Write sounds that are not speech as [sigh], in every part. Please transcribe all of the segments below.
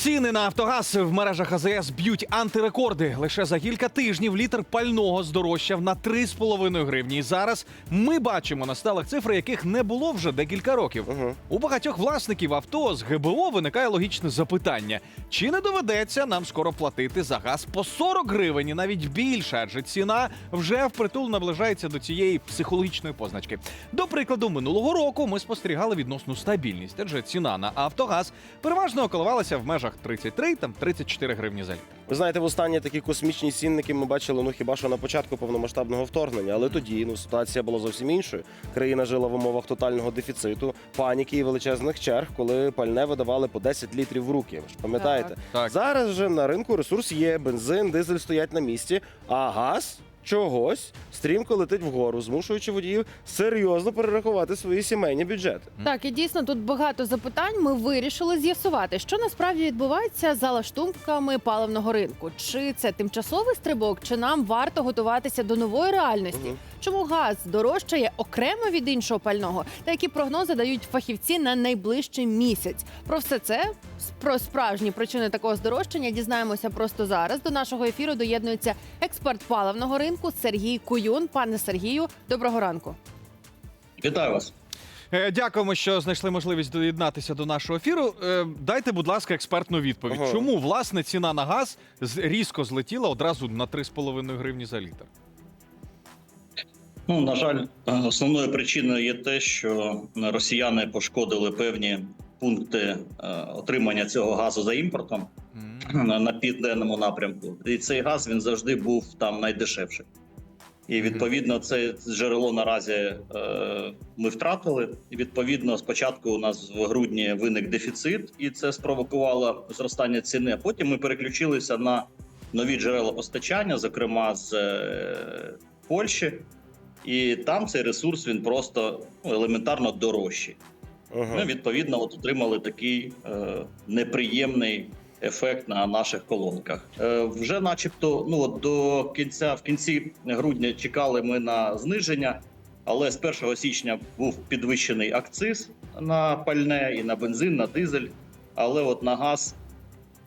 Ціни на Автогаз в мережах АЗС б'ють антирекорди. Лише за кілька тижнів літр пального здорожчав на 3,5 гривні. І зараз ми бачимо на сталих цифри, яких не було вже декілька років. У багатьох власників авто з ГБО виникає логічне запитання: чи не доведеться нам скоро платити за газ по 40 гривень і навіть більше, адже ціна вже впритул наближається до цієї психологічної позначки. До прикладу, минулого року ми спостерігали відносну стабільність, адже ціна на Автогаз переважно коливалася в межах 33 там 34 гривні за літр. Ви знаєте, в останні такі космічні цінники ми бачили ну хіба що на початку повномасштабного вторгнення, але тоді ну ситуація була зовсім іншою. Країна жила в умовах тотального дефіциту, паніки і величезних черг, коли пальне видавали по 10 літрів в руки. Ви ж пам'ятаєте? Так. Так. Зараз вже на ринку ресурс є, бензин, дизель стоять на місці, а газ. Чогось стрімко летить вгору, змушуючи водіїв серйозно перерахувати свої сімейні бюджети. Так, і дійсно тут багато запитань. Ми вирішили з'ясувати, що насправді відбувається за лаштунками паливного ринку. Чи це тимчасовий стрибок, чи нам варто готуватися до нової реальності? Мгм. Чому газ дорожчає окремо від іншого пального? Та які прогнози дають фахівці на найближчий місяць? Про все це про справжні причини такого здорожчання дізнаємося просто зараз. До нашого ефіру доєднується експерт паливного ринку Сергій Куюн. Пане Сергію, доброго ранку. Вітаю вас. Е, Дякуємо, що знайшли можливість доєднатися до нашого ефіру. Е, Дайте, будь ласка, експертну відповідь. Ага. Чому власне ціна на газ з- різко злетіла одразу на 3,5 гривні за літр? Ну на жаль, основною причиною є те, що росіяни пошкодили певні пункти е, отримання цього газу за імпортом на, південному напрямку. І цей газ він завжди був там найдешевший. І відповідно це джерело наразі е, ми втратили. І відповідно, спочатку у нас в грудні виник дефіцит, і це спровокувало зростання ціни. А потім ми переключилися на нові джерела постачання, зокрема з е, Польщі. І там цей ресурс він просто ну, елементарно дорожчий. Ага. Ми відповідно от отримали такий е, неприємний ефект на наших колонках. Е, вже, начебто, ну от до кінця в кінці грудня чекали ми на зниження, але з 1 січня був підвищений акциз на пальне і на бензин, на дизель. Але от на газ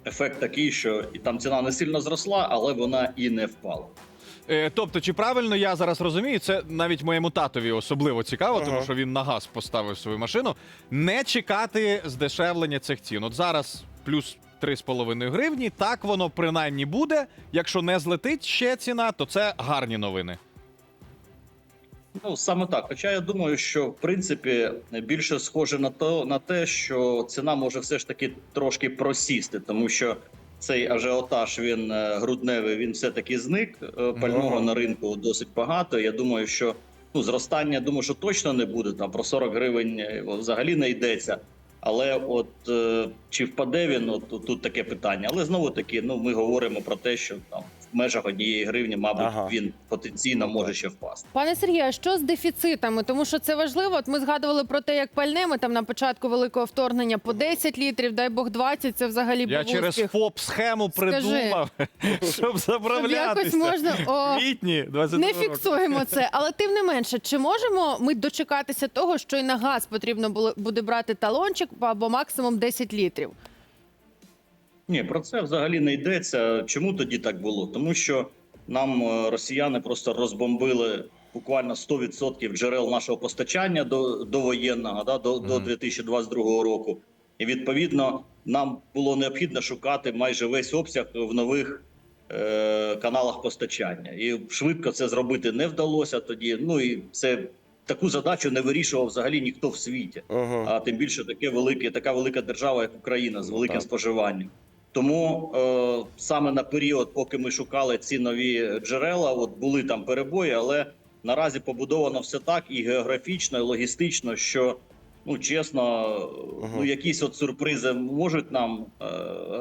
ефект такий, що і там ціна не сильно зросла, але вона і не впала. Е, Тобто, чи правильно я зараз розумію, це навіть моєму татові особливо цікаво, тому що він на газ поставив свою машину. Не чекати здешевлення цих цін. От зараз плюс 3,5 гривні. Так воно принаймні буде. Якщо не злетить ще ціна, то це гарні новини. Ну саме так. Хоча я думаю, що в принципі більше схоже на то на те, що ціна може все ж таки трошки просісти, тому що цей ажіотаж він е, грудневий, він все таки зник. Е, Пального на ринку досить багато. Я думаю, що ну зростання, думаю, що точно не буде. Там про 40 гривень е, взагалі не йдеться. Але от е, чи впаде він, от тут- таке питання. Але знову таки, ну ми говоримо про те, що там межах однієї гривні, мабуть, Ага. він потенційно може ще впасти. Пане Сергію, а що з дефіцитами? Тому що це важливо. От ми згадували про те, як пальне ми там на початку великого вторгнення по 10 літрів, дай Бог 20, це взагалі Я був через успіх. ФОП схему придумав, щоб [laughs] Щоб заправлятися. якось можна о, квітні 22 не року. фіксуємо це. [laughs] Але тим не менше, чи можемо ми дочекатися того, що і на газ потрібно було- буде брати талончик або максимум 10 літрів? Ні, про це взагалі не йдеться. Чому тоді так було? Тому що нам е, росіяни просто розбомбили буквально 100% джерел нашого постачання до, до воєнного, да, до, до Мгм. 2022 року. І відповідно нам було необхідно шукати майже весь обсяг в нових е, каналах постачання. І швидко це зробити не вдалося тоді. Ну і це таку задачу не вирішував взагалі ніхто в світі Ага. а тим більше таке велике, така велика держава, як Україна, з великим Так. споживанням. Тому е, саме на період, поки ми шукали ці нові джерела, от були там перебої, але наразі побудовано все так і географічно, і логістично, що ну чесно, Ага. ну якісь от сюрпризи можуть нам е,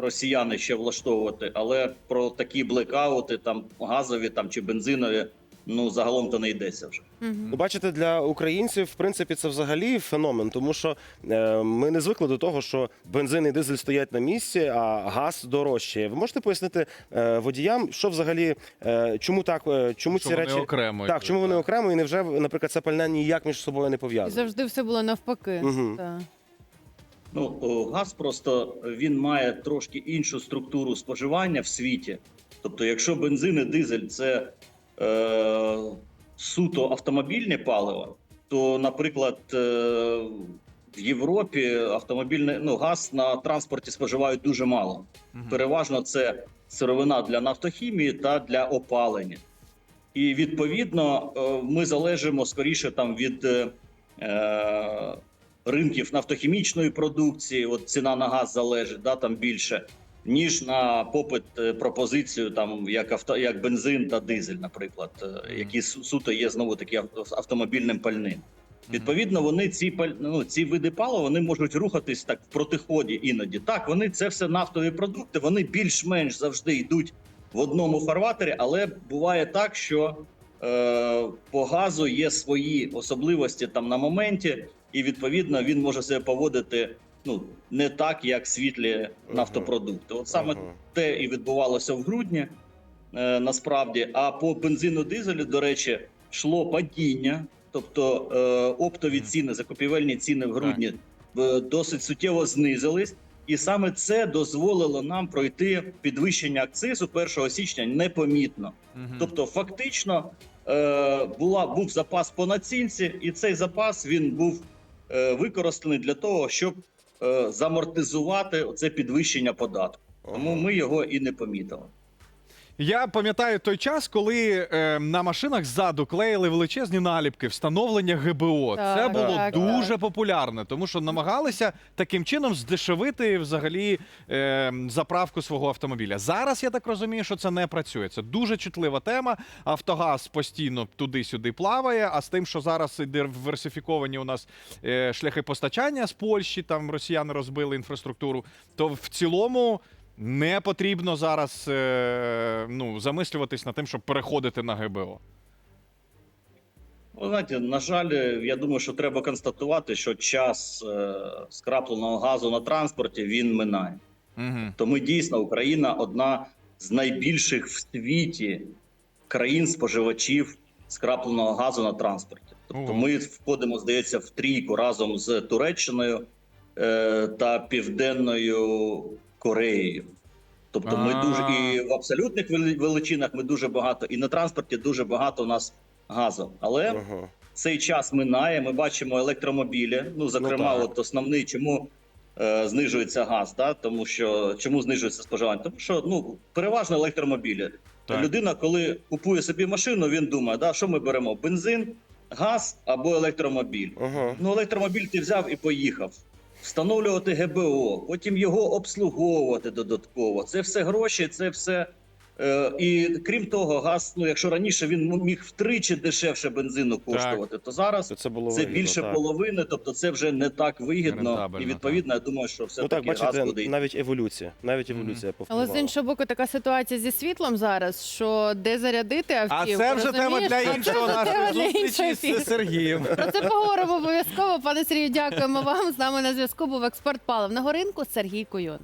росіяни ще влаштовувати, але про такі блекаути, там газові там чи бензинові, ну загалом то не йдеться вже. Ну, бачите, для українців, в принципі, це взагалі феномен, тому що е, ми не звикли до того, що бензин і дизель стоять на місці, а газ дорожчає. Ви можете пояснити е, водіям, що взагалі, е, чому так, е, чому Що ці вони речі окремо так, йдуть, чому вони так. окремо і невже, наприклад, це пальне ніяк між собою не І пов'язано? завжди все було навпаки. Мгм. Ну, о, газ просто він має трошки іншу структуру споживання в світі. Тобто, якщо бензин і дизель це е, суто автомобільне паливо, то, наприклад, е, в Європі автомобільне ну, газ на транспорті споживають дуже мало. Мгм. Переважно це сировина для нафтохімії та для опалення. І відповідно е, ми залежимо скоріше там від е, е, ринків нафтохімічної продукції. От ціна на газ залежить да, там більше, ніж на попит е, пропозицію, там як авто, як бензин та дизель, наприклад, е, які суто є знову таки ав- автомобільним пальним. Відповідно, вони ці ну, ці види палива вони можуть рухатись так в протиході іноді. Так, вони це все нафтові продукти. Вони більш-менш завжди йдуть в одному фарватері, але буває так, що е, по газу є свої особливості там на моменті, і відповідно він може себе поводити ну не так, як світлі нафтопродукти. От саме те і відбувалося в грудні. Е, насправді, а по бензину дизелю, до речі, йшло падіння. Тобто е, оптові ціни, закупівельні ціни в грудні е, досить суттєво знизились, і саме це дозволило нам пройти підвищення акцизу 1 січня непомітно. Мгм. Тобто, фактично е, була був запас по націнці, і цей запас він був е, використаний для того, щоб замортизувати це підвищення податку. Тому ми його і не помітили. Я пам'ятаю той час, коли е, на машинах ззаду клеїли величезні наліпки встановлення ГБО. Так, Це було так, дуже так. популярне, тому що намагалися таким чином здешевити взагалі е, заправку свого автомобіля. Зараз я так розумію, що це не працює. Це дуже чутлива тема. Автогаз постійно туди-сюди плаває. А з тим, що зараз диверсифіковані у нас е, шляхи постачання з Польщі, там росіяни розбили інфраструктуру, то в цілому. Не потрібно зараз е, ну, замислюватись над тим, щоб переходити на ГБО. Ви знаєте, на жаль, я думаю, що треба констатувати, що час е, скрапленого газу на транспорті він минає. Угу. То ми дійсно Україна одна з найбільших в світі країн споживачів скрапленого газу на транспорті. Тобто, Ого. ми входимо, здається, в трійку разом з Туреччиною е, та Південною Кореєю. Тобто, ми дуже і в абсолютних вели- величинах ми дуже багато, і на транспорті дуже багато у нас газу. Але Ага. цей час минає. Ми бачимо електромобілі. Ну, зокрема, Ну, от основний, чому е, знижується газ, да? тому що чому знижується споживання? Тому що ну переважно електромобілі. Так. Людина, коли купує собі машину, він думає, да, що ми беремо: бензин, газ або електромобіль. Ага. Ну, електромобіль ти взяв і поїхав. Встановлювати ГБО, потім його обслуговувати додатково. Це все гроші, це все. Е, і крім того, газ, ну якщо раніше він міг втричі дешевше бензину коштувати, то зараз То це було це вигідно, більше так. половини, тобто це вже не так вигідно. Рентабельно, І відповідно, я думаю, що все Ну так, таки газ бачите, буде. йти. навіть еволюція. Навіть еволюція Але з іншого боку, така ситуація зі світлом зараз, що де зарядити А автівку. це вже тема для А це іншого вже нашої тема для зустрічі іншого ефіру. з Сергієм. Про це поговоримо обов'язково. Пане Сергію, дякуємо вам. З нами на зв'язку був експерт паливного ринку Сергій Куюн.